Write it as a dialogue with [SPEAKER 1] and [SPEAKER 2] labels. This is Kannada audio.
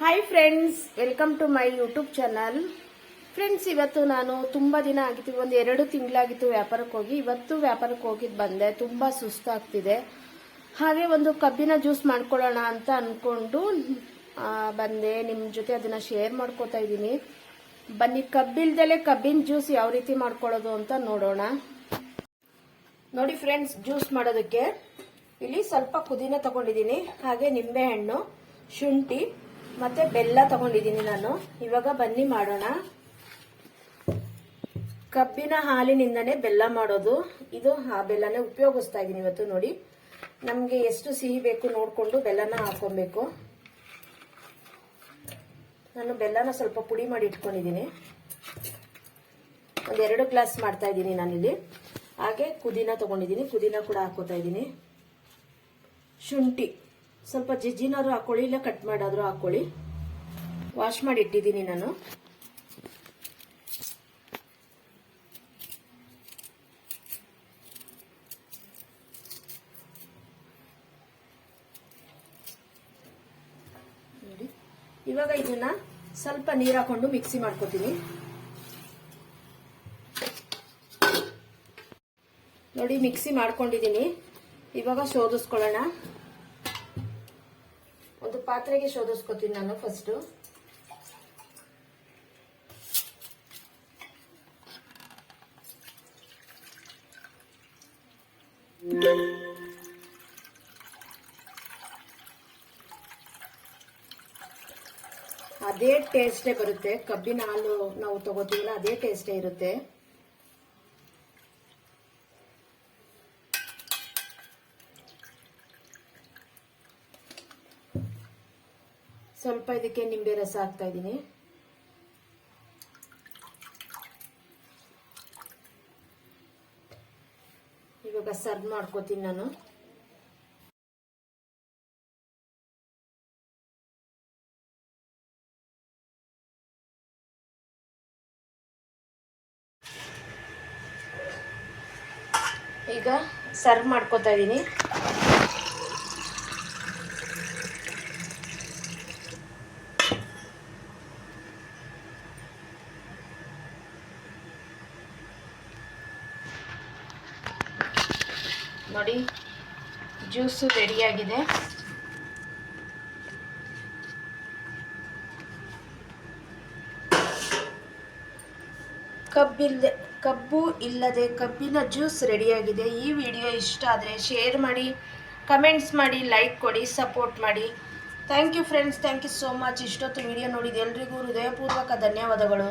[SPEAKER 1] Hi friends welcome to my YouTube channel friends ಇವತ್ತು ನಾನು ತುಂಬ ದಿನ ಆಗಿತ್ತು, ಒಂದು ಎರಡು ತಿಂಗಳಾಗಿತ್ತು ವ್ಯಾಪಾರಕ್ಕೆ ಹೋಗಿ. ಇವತ್ತು ವ್ಯಾಪಾರಕ್ಕೆ ಹೋಗಿದ್ದು ಬಂದೆ, ತುಂಬ ಸುಸ್ತಾಗ್ತಿದೆ. ಹಾಗೆ ಒಂದು ಕಬ್ಬಿನ ಜ್ಯೂಸ್ ಮಾಡ್ಕೊಳ್ಳೋಣ ಅಂತ ಅಂದ್ಕೊಂಡು ಬಂದೆ. ನಿಮ್ಮ ಜೊತೆ ಅದನ್ನು ಶೇರ್ ಮಾಡ್ಕೋತಾ ಇದ್ದೀನಿ. ಬನ್ನಿ, ಕಬ್ಬಿಲ್ದಲೆ ಕಬ್ಬಿನ ಜ್ಯೂಸ್ ಯಾವ ರೀತಿ ಮಾಡ್ಕೊಳ್ಳೋದು ಅಂತ ನೋಡೋಣ. ನೋಡಿ ಫ್ರೆಂಡ್ಸ್ ಜ್ಯೂಸ್ ಮಾಡೋದಕ್ಕೆ ಇಲ್ಲಿ ಸ್ವಲ್ಪ ಪುದೀನ ತಗೊಂಡಿದ್ದೀನಿ. ಹಾಗೆ ನಿಂಬೆಹಣ್ಣು, ಶುಂಠಿ ಮತ್ತೆ ಬೆಲ್ಲ ತಗೊಂಡಿದ್ದೀನಿ ನಾನು. ಇವಾಗ ಬನ್ನಿ ಮಾಡೋಣ. ಕಬ್ಬಿನ ಹಾಲಿನಿಂದನೇ ಬೆಲ್ಲ ಮಾಡೋದು. ಇದು ಆ ಬೆಲ್ಲನೇ ಉಪಯೋಗಿಸ್ತಾ ಇದ್ದೀನಿ ಇವತ್ತು ನೋಡಿ. ನಮಗೆ ಎಷ್ಟು ಸಿಹಿ ಬೇಕು ನೋಡಿಕೊಂಡು ಬೆಲ್ಲನ ಹಾಕೊಬೇಕು. ನಾನು ಬೆಲ್ಲನ ಸ್ವಲ್ಪ ಪುಡಿ ಮಾಡಿ ಇಟ್ಕೊಂಡಿದ್ದೀನಿ. ಒಂದೆರಡು ಗ್ಲಾಸ್ ಮಾಡ್ತಾ ಇದ್ದೀನಿ ನಾನಿಲ್ಲಿ. ಹಾಗೆ ಪುದೀನ ತಗೊಂಡಿದ್ದೀನಿ. ಪುದೀನ ಕೂಡ ಹಾಕೋತಾ ಇದ್ದೀನಿ. ಶುಂಠಿ. ಸ್ವಲ್ಪ ಜಜ್ಜಿನಾದ್ರು ಹಾಕೊಳ್ಳಿ ಇಲ್ಲ, ಕಟ್ ಮಾಡಾದ್ರೂ ಹಾಕೊಳ್ಳಿ ವಾಶ್ ಮಾಡಿ ಇಟ್ಟಿದ್ದೀನಿ ನಾನು. ಇವಾಗ ಇದನ್ನ ಸ್ವಲ್ಪ ನೀರು ಹಾಕೊಂಡು ಮಿಕ್ಸಿ ಮಾಡ್ಕೋತೀನಿ. ನೋಡಿ, ಮಿಕ್ಸಿ ಮಾಡ್ಕೊಂಡಿದ್ದೀನಿ. ಇವಾಗ ಶೋಧಿಸ್ಕೊಳ್ಳೋಣ. ಒಂದು ಪಾತ್ರೆಗೆ ಶೋಧಿಸ್ಕೊತೀನಿ ನಾನು ಫಸ್ಟ್ ಅದೇ ಟೇಸ್ಟೇ ಬರುತ್ತೆ. ಕಬ್ಬಿನ ಹಾಲು ನಾವು ತಗೋತೀವಲ್ಲ, ಅದೇ ಟೇಸ್ಟೇ ಇರುತ್ತೆ. ಸ್ವಲ್ಪ ಇದಕ್ಕೆ ನಿಂಬೆ ರಸ ಹಾಕ್ತಾ ಇದ್ದೀನಿ. ಇವಾಗ ಸರ್ವ್ ಮಾಡ್ಕೋತೀನಿ ನಾನು. ಈಗ ಸರ್ವ್ ಮಾಡ್ಕೋತಾ ಇದ್ದೀನಿ. ನೋಡಿ, ಜ್ಯೂಸು ರೆಡಿಯಾಗಿದೆ. ಕಬ್ಬಿಲ್ಲದೆ ಕಬ್ಬು ಇಲ್ಲದೆ ಕಬ್ಬಿನ ಜ್ಯೂಸ್ ರೆಡಿಯಾಗಿದೆ. ಈ ವಿಡಿಯೋ ಇಷ್ಟ ಆದರೆ ಶೇರ್ ಮಾಡಿ, ಕಮೆಂಟ್ಸ್ ಮಾಡಿ, ಲೈಕ್ ಕೊಡಿ, ಸಪೋರ್ಟ್ ಮಾಡಿ. Thank you friends, thank you so much. ಇಷ್ಟೊತ್ತು ವಿಡಿಯೋ ನೋಡಿದ ಎಲ್ರಿಗೂ ಹೃದಯಪೂರ್ವಕ ಧನ್ಯವಾದಗಳು.